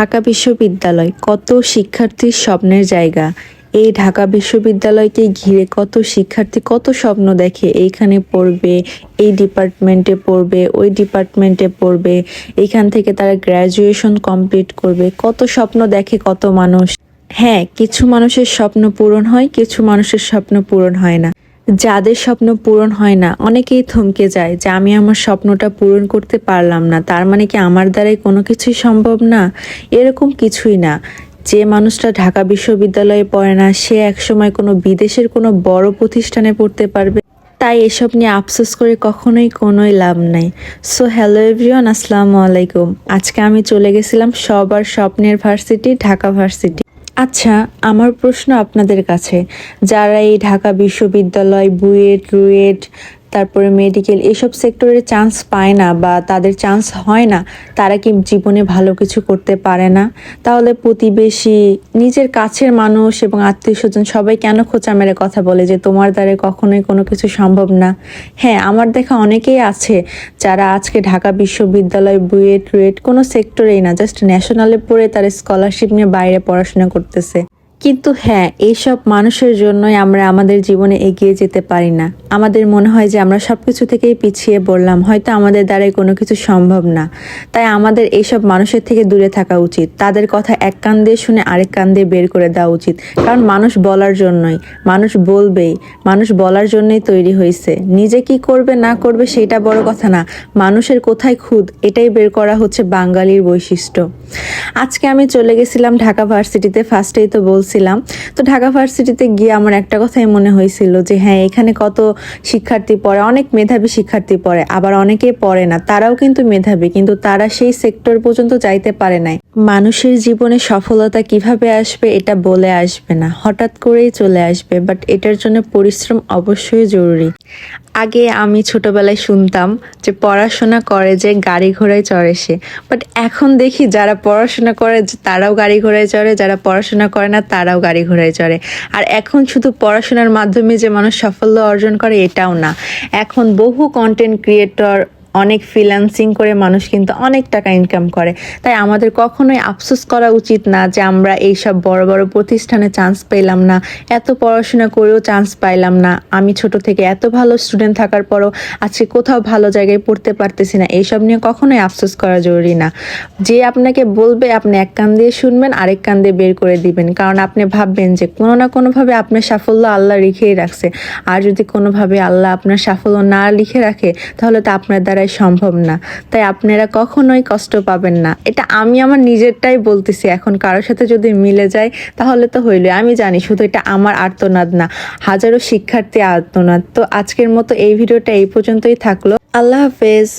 ঢাকা বিশ্ববিদ্যালয় কত শিক্ষার্থীর স্বপ্নের জায়গা? এই ঢাকা বিশ্ববিদ্যালয়কে ঘিরে কত শিক্ষার্থী কত স্বপ্ন দেখে? এইখানে পড়বে, এই ডিপার্টমেন্টে পড়বে, ওই ডিপার্টমেন্টে পড়বে এইখান থেকে তারা গ্র্যাজুয়েশন কমপ্লিট করবে। কত স্বপ্ন দেখে কত মানুষ? হ্যাঁ কিছু মানুষের স্বপ্ন পূরণ হয়, কিছু মানুষের স্বপ্ন পূরণ হয় না। যাদের স্বপ্ন পূরণ হয় না, অনেকেই থমকে যায় যে আমি আমার স্বপ্নটা পূরণ করতে পারলাম না। তার মানে কি আমার দ্বারাই কোনো কিছুই সম্ভব না? এরকম কিছুই না। যে মানুষটা ঢাকা বিশ্ববিদ্যালয়ে পড়ে না, সে একসময় কোনো বিদেশের কোনো বড় প্রতিষ্ঠানে পড়তে পারবে। তাই এসব নিয়ে আফসোস করে কখনোই কোনোই লাভ নাই। সো হ্যালো এভরিওয়ান, আসসালামু আলাইকুম। আজকে আমি চলে গেছিলাম সবার স্বপ্নের ভার্সিটি, ঢাকা ভার্সিটি। আচ্ছা আমার প্রশ্ন আপনাদের কাছে। যারা এই ঢাকা বিশ্ববিদ্যালয় বুয়েট রুয়েট তারপরে মেডিকেল এসব সেক্টরে চান্স পায় না বা তাদের চান্স হয় না, তারা কি জীবনে ভালো কিছু করতে পারে না? তাহলে প্রতিবেশী, নিজের কাছের মানুষ এবং আত্মীয় স্বজন সবাই কেন খোঁচা মেরে কথা বলে যে তোমার দ্বারা কখনোই কোনো কিছু সম্ভব না? হ্যাঁ আমার দেখা অনেকেই আছে যারা আজকে ঢাকা বিশ্ববিদ্যালয় বুয়েট রুয়েট কোনো সেক্টরেই না জাস্ট ন্যাশনালে পড়ে তারা স্কলারশিপ নিয়ে বাইরে পড়াশোনা করতেছে। কিন্তু হ্যাঁ এইসব মানুষের জন্যই আমরা আমাদের জীবনে এগিয়ে যেতে পারি না। আমাদের মনে হয় যে আমরা সব কিছু থেকেই পিছিয়ে পড়লাম, হয়তো আমাদের দ্বারাই কোনো কিছু সম্ভব না। তাই আমাদের এইসব মানুষের থেকে দূরে থাকা উচিত। তাদের কথা এক কান দিয়ে শুনে আরেক কান দিয়ে বের করে দেওয়া উচিত। কারণ মানুষ বলার জন্যই, মানুষ বলবেই, মানুষ বলার জন্যই তৈরি হয়েছে নিজে কি করবে, না করবে, সেটা বড় কথা না। মানুষের কোথায় খুদ, এটাই বের করা হচ্ছে বাঙালির বৈশিষ্ট্য। আজকে আমি চলে গেছিলাম ঢাকা ভার্সিটিতে ফার্স্টেই তো বলছিলাম। তো ঢাকা ভার্সিটিতে গিয়ে আমার একটা কথাই মনে হয়েছিল যে হ্যাঁ এখানে কত শিক্ষার্থী পড়ে, অনেক মেধাবী শিক্ষার্থী পড়ে, আবার অনেকে পড়ে না, তারাও কিন্তু মেধাবী, কিন্তু তারা সেই সেক্টর পর্যন্ত যাইতে পারে নাই। মানুষের জীবনে সফলতা কীভাবে আসবে, এটা বলে আসবে না, হঠাৎ করেই চলে আসবে বাট এটার জন্য পরিশ্রম অবশ্যই জরুরি। আগে আমি ছোটবেলায় শুনতাম যে পড়াশোনা করে যে গাড়ি ঘোড়ায় চড়ে সে। বাট এখন দেখি যারা পড়াশোনা করে তারাও গাড়ি ঘোড়ায় চড়ে, যারা পড়াশোনা করে না তারাও গাড়ি ঘোড়ায় চড়ে। আর এখন শুধু পড়াশোনার মাধ্যমে যে মানুষ সাফল্য অর্জন করে এটাও না। এখন বহু কন্টেন্ট ক্রিয়েটর অনেক ফ্রিল্যান্সিং করে মানুষ কিন্তু অনেক টাকা ইনকাম করে। তাই আমাদের কখনোই আফসোস করা উচিত না যে আমরা এই সব বড় বড় প্রতিষ্ঠানে চান্স পেলাম না, এত পড়াশোনা করেও চান্স পাইলাম না। আমি ছোট থেকে এত ভালো স্টুডেন্ট থাকার পরও আজকে কোথাও ভালো জায়গায় পড়তে পারতেছি না। এইসব নিয়ে কখনোই আফসোস করা জরুরি না। যে আপনাকে বলবে, আপনি এক কান দিয়ে শুনবেন, আরেক কান দিয়ে বের করে দিবেন। কারণ আপনি ভাববেন যে কোনো না কোনোভাবে আপনার সাফল্য আল্লাহ লিখেই রাখছে। আর যদি কোনোভাবে আল্লাহ আপনার সাফল্য না লিখে রাখে, তাহলে তো আপনার দ্বারাই সম্ভব না। তাই আপনারা কখনোই কষ্ট পাবেন না। এটা আমি আমার নিজেরটাই বলতেছি এখন। কারোর সাথে যদি মিলে যায়, তাহলে তো হইল। আমি জানি শুধু এটা আমার আর্তনাদ না, হাজারো শিক্ষার্থী আর্তনাদ। তো আজকের মতো এই ভিডিওটা এই পর্যন্তই থাকল। আল্লাহ হাফেজ।